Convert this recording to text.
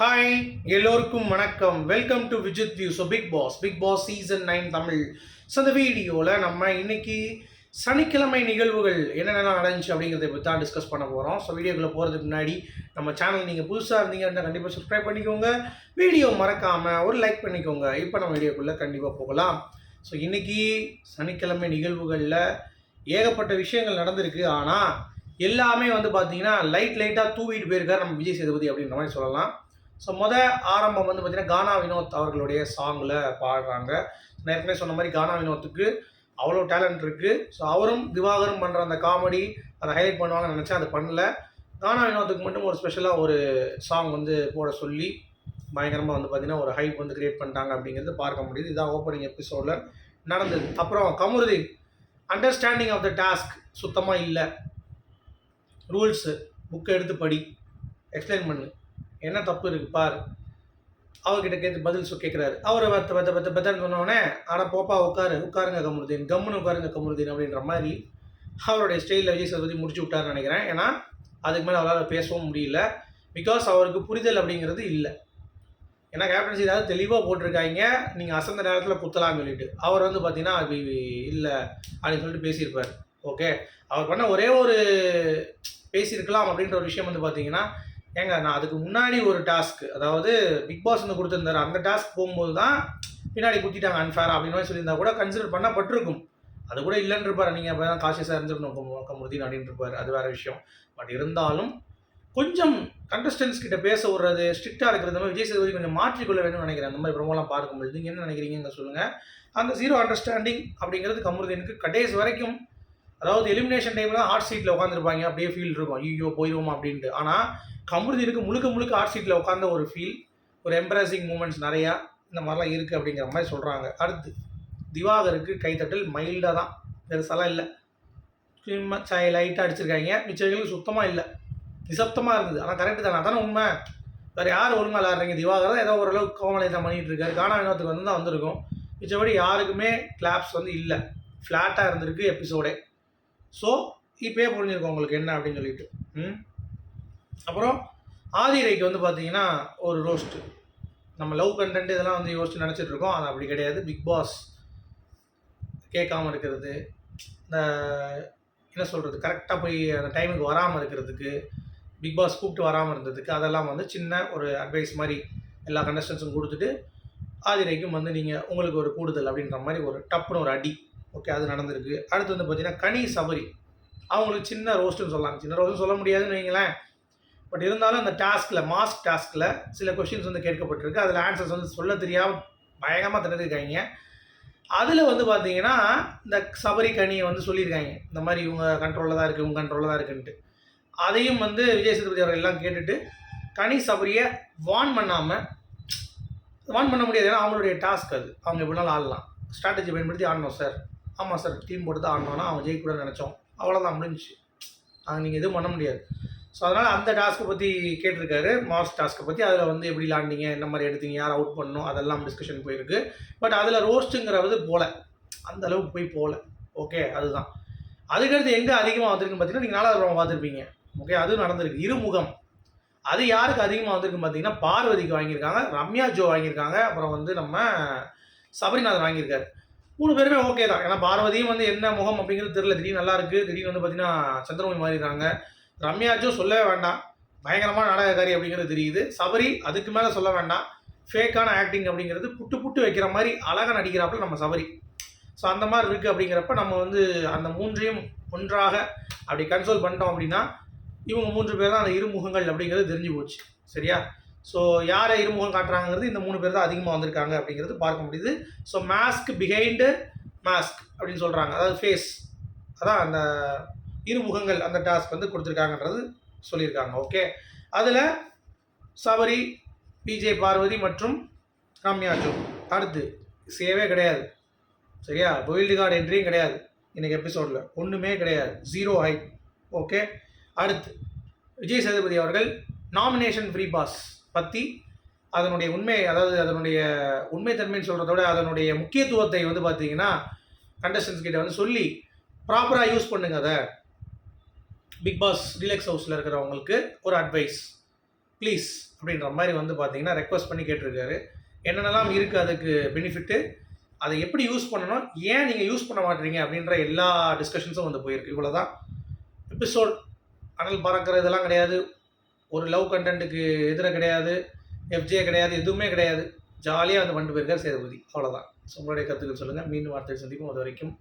Hi எல்லோருக்கும் வணக்கம். Welcome to Vijith view so Bigg Boss Bigg Boss season nine Tamil. So அந்த வீடியோவில் நம்ம இன்னைக்கு சனிக்கிழமை நிகழ்வுகள் என்னென்னலாம் நடந்துச்சு அப்படிங்கிறத பற்றி தான் டிஸ்கஸ் பண்ண போகிறோம் ஸோ வீடியோக்குள்ளே போகிறதுக்கு முன்னாடி நம்ம சேனல் நீங்கள் புதுசாக இருந்தீங்க அப்படின்னா கண்டிப்பாக சப்ஸ்கிரைப் பண்ணிக்கோங்க. வீடியோ மறக்காமல் ஒரு லைக் பண்ணிக்கோங்க. இப்போ நம்ம வீடியோக்குள்ளே கண்டிப்பாக போகலாம். ஸோ இன்றைக்கி சனிக்கிழமை நிகழ்வுகளில் ஏகப்பட்ட விஷயங்கள் நடந்திருக்கு. ஆனால் எல்லாமே வந்து பார்த்தீங்கன்னா லைட் லைட்டாக தூவிட்டு போயிருக்காரு நம்ம விஜய் சேதுபதி அப்படின்ற மாதிரி சொல்லலாம். ஸோ முத ஆரம்பம் வந்து பார்த்தீங்கன்னா கானா வினோத் அவர்களுடைய சாங்கில் பாடுறாங்க. நான் ஏற்கனவே சொன்ன மாதிரி கானா வினோத்துக்கு அவ்வளோ டேலண்ட் இருக்குது ஸோ அவரும் திவாகரும் பண்ணுற அந்த காமெடி அதை ஹைலைட் பண்ணுவாங்கன்னு நினச்சேன். அது பண்ணல. கானா வினோத்துக்கு மட்டும் ஒரு ஸ்பெஷலாக ஒரு சாங் வந்து போட சொல்லி பயங்கரமாக வந்து பார்த்தீங்கன்னா ஒரு ஹைப் வந்து க்ரியேட் பண்ணிட்டாங்க அப்படிங்கிறது பார்க்க முடியுது. இதான் ஓப்பனிங் எபிசோடில் நடந்தது. அப்புறம் Kamarudeen understanding of the task சுத்தமாக இல்லை. ரூல்ஸு புக்கை எடுத்து படி. எக்ஸ்பிளைன் பண்ணு. என்ன தப்பு இருக்கு பார். அவர்கிட்ட கேட்டு பதில் சொல் கேட்குறாரு அவரை பத்த பத்த பத்த பத்தன்னு சொன்னோடனே ஆனால் போப்பா உட்காரு உட்காருங்க கமருதீன் கம்முன்னு உட்காருங்க கமருதீன் அப்படின்ற மாதிரி அவருடைய ஸ்டைலில் விஜய் சதுபதி முடிச்சு விட்டாருன்னு நினைக்கிறேன். ஏன்னா அதுக்கு மேலே அவரால் பேசவும் முடியல. பிகாஸ் அவருக்கு புரிதல் அப்படிங்கிறது இல்லை. ஏன்னா கேப்டன்சி ஏதாவது தெளிவாக போட்டிருக்காங்க. நீங்கள் அசந்த நேரத்தில் குத்தலாம்னு சொல்லிட்டு. அவர் வந்து பார்த்தீங்கன்னா அது இல்லை அப்படின்னு சொல்லிட்டு பேசியிருப்பார். ஓகே அவர் பண்ண ஒரே ஒரு பேசியிருக்கலாம் அப்படின்ற ஒரு விஷயம் வந்து பார்த்தீங்கன்னா ஏங்க நான் அதுக்கு முன்னாடி ஒரு டாஸ்க் அதாவது பிக் பாஸ் வந்து கொடுத்துருந்தாரு. அந்த டாஸ்க் போகும்போது தான் பின்னாடி குத்திட்டாங்க அன்ஃபேர் அப்படின்னு மாதிரி சொல்லியிருந்தா கூட கன்சிடர் பண்ணப்பட்டிருக்கும். அது கூட இல்லைன்னு இருப்பார். நீங்கள் அப்போ தான் காசியஸாக இருந்துருக்கணும் கமுருதீன் அப்படின்னு இருப்பார். அது வேறு விஷயம். பட் இருந்தாலும் கொஞ்சம் கண்டஸ்டன்ஸ் கிட்ட பேச விடுறது ஸ்ட்ரிக்டாக இருக்கிறது மாதிரி விஜய் சேதுபதி கொஞ்சம் மாற்றிக்கொள்ள வேணும்னு நினைக்கிறேன். அந்த மாதிரி ப்ரோமோலாம் பார்க்கும்போது நீங்கள் என்ன நினைக்கிறீங்க சொல்லுங்கள் அந்த ஜீரோ அண்டர்ஸ்டாண்டிங் அப்படிங்கிறது கமருதீனுக்கு கடைசி வரைக்கும் அதாவது எலிமினேஷன் டைமில் ஹாட் சீட்டில் உட்காந்துருப்பாங்க அப்படியே ஃபீல் இருக்கும். ஐயோ போயிடுவோமா அப்படின்ட்டு. ஆனால் இருக்கு முழுக்க முழுக்க ஹாட் சீட்டில் உட்காந்த ஒரு ஃபீல் ஒரு எம்ப்ராசிங் மூமெண்ட்ஸ் நிறையா இந்த மாதிரிலாம் இருக்குது அப்படிங்கிற மாதிரி சொல்கிறாங்க அடுத்து திவாகருக்கு கைத்தட்டல் மைல்டாக தான். பெருசாலாம் இல்லை. சும்மா சாய் லைட்டாக அடிச்சிருக்காங்க. மிச்சங்களுக்கு சுத்தமாக இல்லை. நிசப்தமாக இருந்தது. ஆனால் கரெக்டு தானே. அதானே உண்மை. வேறு யார் ஒழுங்காக விளாட்றீங்க திவாகர் தான் ஏதோ ஓரளவுக்கு கோமலை தான் பண்ணிகிட்டு இருக்காரு. கானா வினோத்துக்கு வந்து தான் வந்திருக்கும். மிச்சபடி யாருக்குமே கிளாப்ஸ் வந்து இல்லை. ஃப்ளாட்டாக இருந்திருக்கு எபிசோடே ஸோ இப்போயே புரிஞ்சிருக்கும் உங்களுக்கு என்ன அப்படின்னு சொல்லிட்டு. ம்? அப்புறம் ஆதிரைக்கு வந்து பார்த்தீங்கன்னா ஒரு ரோஸ்ட்டு நம்ம லவ் கண்டென்ட் இதெல்லாம் வந்து யோசிச்சு நினச்சிட்டு இருக்கோம். அது அப்படி கிடையாது. பிக் பாஸ் கேட்காம இருக்கிறது. இந்த என்ன சொல்கிறது கரெக்டாக போய் அந்த டைமுக்கு வராமல் இருக்கிறதுக்கு பிக் பாஸ் கூப்பிட்டு வராமல் இருந்ததுக்கு அதெல்லாம் வந்து சின்ன ஒரு அட்வைஸ் மாதிரி எல்லா கண்டஸ்டன்ஸும் கொடுத்துட்டு ஆதிரைக்கும் வந்து நீங்கள் உங்களுக்கு ஒரு கூடுதல் அப்படின்ற மாதிரி ஒரு டப்புன்னு ஒரு அடி ஓகே அது நடந்திருக்கு. அடுத்து வந்து பார்த்தீங்கன்னா கனி சபரி. அவங்களுக்கு சின்ன ரோஸ்ட்டுன்னு சொல்லலாம் சின்ன ரோஸ்ட்னு சொல்ல முடியாதுன்னு வைங்களேன். பட் இருந்தாலும் அந்த டாஸ்கில் மாஸ்க் டாஸ்கில் சில கொஷின்ஸ் வந்து கேட்கப்பட்டிருக்கு. அதில் ஆன்சர்ஸ் வந்து சொல்ல தெரியாமல் பயங்கரமாக திறந்துருக்காங்க அதில் வந்து பார்த்தீங்கன்னா இந்த சபரி கனியை வந்து சொல்லியிருக்காங்க. இந்த மாதிரி இவங்க கண்ட்ரோலில் தான் இருக்குது இவங்க கண்ட்ரோலில் தான் இருக்குன்ட்டு. அதையும் வந்து விஜய் சேதுபதி அவர்கள் எல்லாம் கேட்டுட்டு கனி சபரியை வான் பண்ணாமல் வான் பண்ண முடியாது. ஏன்னா அவங்களுடைய டாஸ்க் அது. அவங்க எப்படினாலும் ஆடலாம். ஸ்ட்ராட்டஜி பயன்படுத்தி ஆடணும் சார் ஆமாம் சார் டீம் போட்டு தான் ஆடணும்னா அவன் ஜெயிக்கூட நினச்சோம். அவ்வளோதான் முடிஞ்சுச்சு. அது நீங்கள் எதுவும் பண்ண முடியாது. ஸோ அதனால் அந்த டாஸ்க்கை பற்றி கேட்டிருக்காரு மாஸ் டாஸ்க்கை பற்றி அதில் வந்து எப்படி விளாண்டிங்க என்ன மாதிரி எடுத்தீங்க யார் அவுட் பண்ணணும் அதெல்லாம் டிஸ்கஷன் போயிருக்கு. பட் அதில் ரோஸ்ட்டுங்கிறது போல. அந்த அளவுக்கு போய் போகல ஓகே அதுதான். அதுக்கடுத்து எங்கே அதிகமாக வந்திருக்குன்னு பார்த்தீங்கன்னா நீங்கள் நாலாவது பார்த்துருப்பீங்க. ஓகே அதுவும் நடந்திருக்கு. இருமுகம். அது யாருக்கு அதிகமாக வந்திருக்குன்னு பார்த்தீங்கன்னா பார்வதிக்கு வாங்கியிருக்காங்க ரம்யா ஜோ வாங்கியிருக்காங்க. அப்புறம் வந்து நம்ம சபரிநாதன் வாங்கியிருக்காரு. மூணு பேருமே ஓகே தான். ஏன்னா பார்வதியும் வந்து என்ன முகம் அப்படிங்கிறது தெரியல. திடீர்னு நல்லா இருக்குது திடீர்னு வந்து பார்த்தீங்கன்னா சந்திரமுகி மாறிடுறாங்க. ரம்யாச்சும் சொல்லவே வேண்டாம். பயங்கரமான நாடகக்காரி அப்படிங்கிறது தெரியுது. சபரி அதுக்கு மேலே சொல்ல வேண்டாம். ஃபேக்கான ஆக்டிங் அப்படிங்கிறது புட்டு புட்டு வைக்கிற மாதிரி அழகாக நடிக்கிறாப்புல நம்ம சபரி. ஸோ அந்த மாதிரி இருக்குது அப்படிங்கிறப்ப நம்ம வந்து அந்த மூன்றையும் ஒன்றாக அப்படி கன்சோல் பண்ணிட்டோம் அப்படின்னா இவங்க மூன்று பேர் தான் அந்த இருமுகங்கள் அப்படிங்கிறது தெரிஞ்சு போச்சு. சரியா? ஸோ யாரை இருமுகம் காட்டுறாங்கிறது இந்த மூணு பேர் தான் அதிகமாக வந்திருக்காங்க அப்படிங்கிறது பார்க்க முடியுது. ஸோ மாஸ்க் பிஹைண்டு மாஸ்க் அப்படின்னு சொல்கிறாங்க அதாவது ஃபேஸ் அதான் அந்த இருமுகங்கள் அந்த டாஸ்க் வந்து கொடுத்துருக்காங்கன்றது சொல்லியிருக்காங்க. ஓகே அதில் சபரி பிஜே பார்வதி மற்றும் ரம்யா ஜோ. அடுத்து சேவே கிடையாது. சரியா? வைல்டு கார்டு என்ட்ரியும் கிடையாது. இன்றைக்கி எபிசோடில் ஒன்றுமே கிடையாது. ஜீரோ ஹைட் ஓகே அடுத்து விஜய் சேதுபதி அவர்கள் நாமினேஷன் ஃப்ரீ பாஸ் பற்றி அதனுடைய உண்மை அதாவது அதனுடைய உண்மைத்தன்மைன்னு சொல்கிறத விட அதனுடைய முக்கியத்துவத்தை வந்து பார்த்தீங்கன்னா கண்டஸ்டன்ஸ் கிட்ட வந்து சொல்லி ப்ராப்பராக யூஸ் பண்ணுங்க அதை. பிக் பாஸ் ரிலாக்ஸ் ஹவுஸில் இருக்கிறவங்களுக்கு ஒரு அட்வைஸ் ப்ளீஸ் அப்படின்ற மாதிரி வந்து பார்த்தீங்கன்னா ரெக்வஸ்ட் பண்ணி கேட்டிருக்காரு. என்னென்னலாம் இருக்குது அதுக்கு பெனிஃபிட்டு அதை எப்படி யூஸ் பண்ணணும் ஏன் நீங்கள் யூஸ் பண்ண மாட்டீங்க அப்படின்ற எல்லா டிஸ்கஷன்ஸும் வந்து போயிருக்கு. இவ்வளோ தான் எபிசோட் அனல் பறக்கிற இதெல்லாம் கிடையாது. ஒரு லவ் கண்டென்ட்டுக்கு எதிராக கிடையாது எஃப்ஜே கிடையாது எதுவுமே கிடையாது. ஜாலியாக வந்து பண்ணிட்டு போயிருக்கார் சேதுபதி. அவ்வளோதான் உங்களுடைய கருத்துக்கள் சொல்லுங்கள் மீண்டும் வார்த்தை சந்திப்போம். அது வரைக்கும்